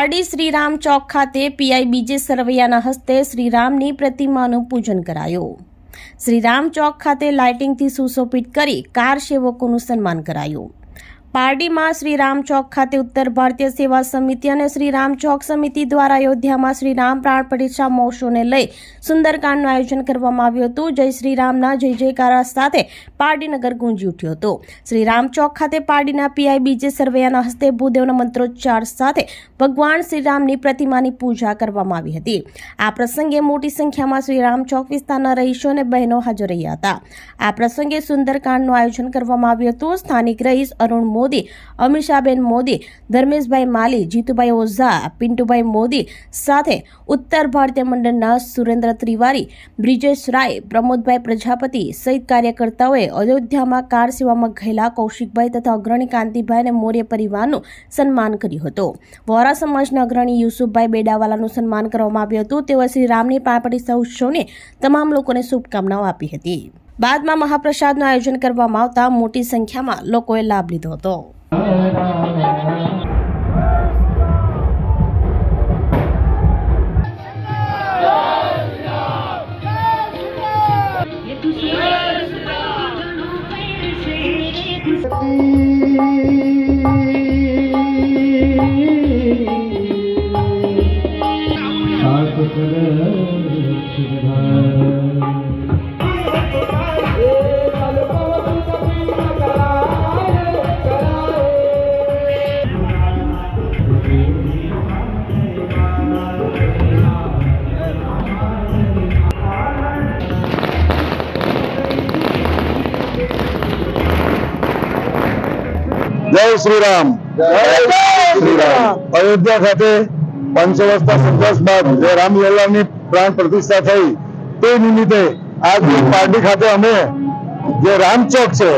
પારડી શ્રીરામ ચોક ખાતે પીઆઈ બીજે સરવૈયાના હસ્તે શ્રીરામની પ્રતિમાનું પૂજન કરાયું. શ્રીરામ ચોક ખાતે લાઇટિંગથી સુશોભિત કરી કાર સેવકોનું સન્માન કરાયું. પારડીમાં શ્રીરામ ચોક ખાતે ઉત્તર ભારતીય સેવા સમિતિ અને શ્રીરામ ચોક સમિતિ દ્વારા અયોધ્યામાં શ્રી રામ પ્રાણ પ્રતિષ્ઠા મહોત્સવને લઈ સુંદરકાંડનું આયોજન કરવામાં આવ્યું હતું. જય શ્રી રામના જય જયકારા સાથે પારડીનગર ગુંજી ઉઠ્યો હતો. શ્રી રામ ચોક ખાતે પારડીના પીઆઈ બીજે સરવૈયાના હસ્તે ભૂદેવના મંત્રોચ્ચાર સાથે ભગવાન શ્રીરામની પ્રતિમાની પૂજા કરવામાં આવી હતી. આ પ્રસંગે મોટી સંખ્યામાં શ્રીરામ ચોક વિસ્તારના રહીશો અને બહેનો હાજર રહ્યા હતા. આ પ્રસંગે સુંદરકાંડનું આયોજન કરવામાં આવ્યું હતું. સ્થાનિક રહીશ અરુણ મોદી, અમીષાબેન મોદી, ધર્મેશભાઈ માલી, જીતુભાઈ ઓઝા, પિન્ટુભાઈ મોદી સાથે ઉત્તર ભારતીય મંડળના સુરેન્દ્ર ત્રિવારી બ્રિજેશ રાય, પ્રમોદભાઈ પ્રજાપતિ સહિત કાર્યકર્તાઓએ અયોધ્યામાં કાર સેવામાં ગયેલા કૌશિકભાઈ તથા અગ્રણી કાંતિભાઈ અને મૌર્ય પરિવારનું સન્માન કર્યું હતું. વોરા સમાજના અગ્રણી યુસુફભાઈ બેડાવાલાનું સન્માન કરવામાં આવ્યું હતું. તેઓ શ્રી રામની પાપડી ઉત્સવને તમામ લોકોને શુભકામનાઓ આપી હતી. બાદમાં મહાપ્રસાદનું આયોજન કરવામાં આવતા મોટી સંખ્યામાં લોકોએ લાભ લીધો હતો. જય શ્રી રામ. જય શ્રી રામ અયોધ્યા ખાતે પાંચસો વર્ષના સંઘર્ષ બાદ જે રામલલ્લાની પ્રાણ પ્રતિષ્ઠા થઈ તે નિમિત્તે આજની પાર્ટી ખાતે અમે જે રામચોક છે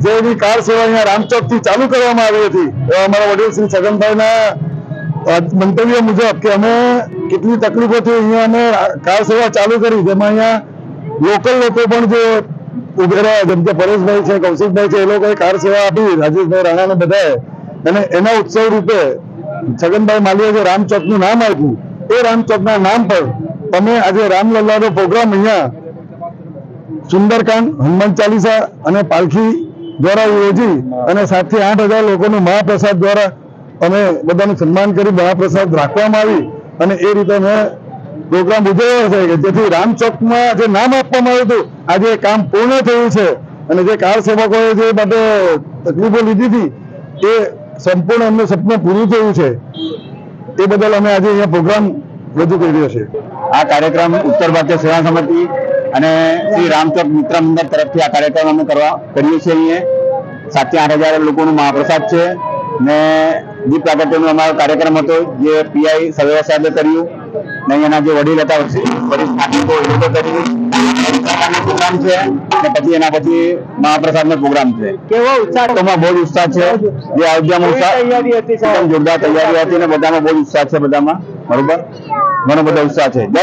જે એની કાર સેવા અહીંયા રામચોકથી ચાલુ કરવામાં આવી હતી એવા અમારા વડીલ શ્રી છગનભાઈના મંતવ્ય મુજબ કે અમે કેટલી તકલીફોથી અહીંયા અમે કાર સેવા ચાલુ કરી જેમાં અહીંયા લોકલ લોકો પણ જે ઉભે જેમ કે પરેશભાઈ છે, કૌશિકભાઈ છે, એ લોકોએ કાર સેવા આપી, રાજેશભાઈ રાણા ને બધાએ. અને એના ઉત્સવ રૂપે છગનભાઈ માલીએ જે રામચોકનું નામ આપ્યું, એ રામચોક ના નામ પર તમે આજે રામલલ્લાનો પ્રોગ્રામ અહીંયા સુંદરકાંડ, હનુમાન ચાલીસા અને પાલખી દ્વારા યોજી અને સાતથી આઠ હજાર લોકોનું મહાપ્રસાદ દ્વારા અમે બધાનું સન્માન કરી, મહાપ્રસાદ રાખવામાં આવી અને એ રીતે અમે પ્રોગ્રામ ઉજવ્યો છે. જેથી રામચોકમાં જે નામ આપવામાં આવ્યું હતું, આજે કામ પૂર્ણ થયું છે. અને જે કાર સેવકોએ જે માટે તકલીફો લીધી હતી, એ સંપૂર્ણ એમનું સપનું પૂરું થયું છે. એ બદલ અમે આજે અહીંયા પ્રોગ્રામ રજૂ કર્યો છે આ કાર્યક્રમ ઉત્તર ભારતીય સેવા સમિતિ અને શ્રી રામચોક મિત્ર મંડળ તરફથી આ કાર્યક્રમ અમે કરવા કરીએ છીએ અહીંયા. સાતથી આઠ હજાર લોકોનું મહાપ્રસાદ છે. ને દીપ પ્રાગટ્યનો અમારો કાર્યક્રમ હતો, જે પીઆઈ સર્વે સાહેબે કર્યું. ને અહીંયાના જે વડીલ હતા વરિષ્ઠ નાગરિકો એ લોકો કર્યું પ્રોગ્રામ છે ને પછી એના પછી મહાપ્રસાદ નો પ્રોગ્રામ છે. કેવો ઉત્સાહ? એમાં બહુ ઉત્સાહ છે. જે અયોધ્યામાં ઉત્સાહ? એકદમ જોરદાર તૈયારી હતી ને બધામાં બહુ ઉત્સાહ છે બધામાં. બરોબર? ઘણો બધો ઉત્સાહ છે. જય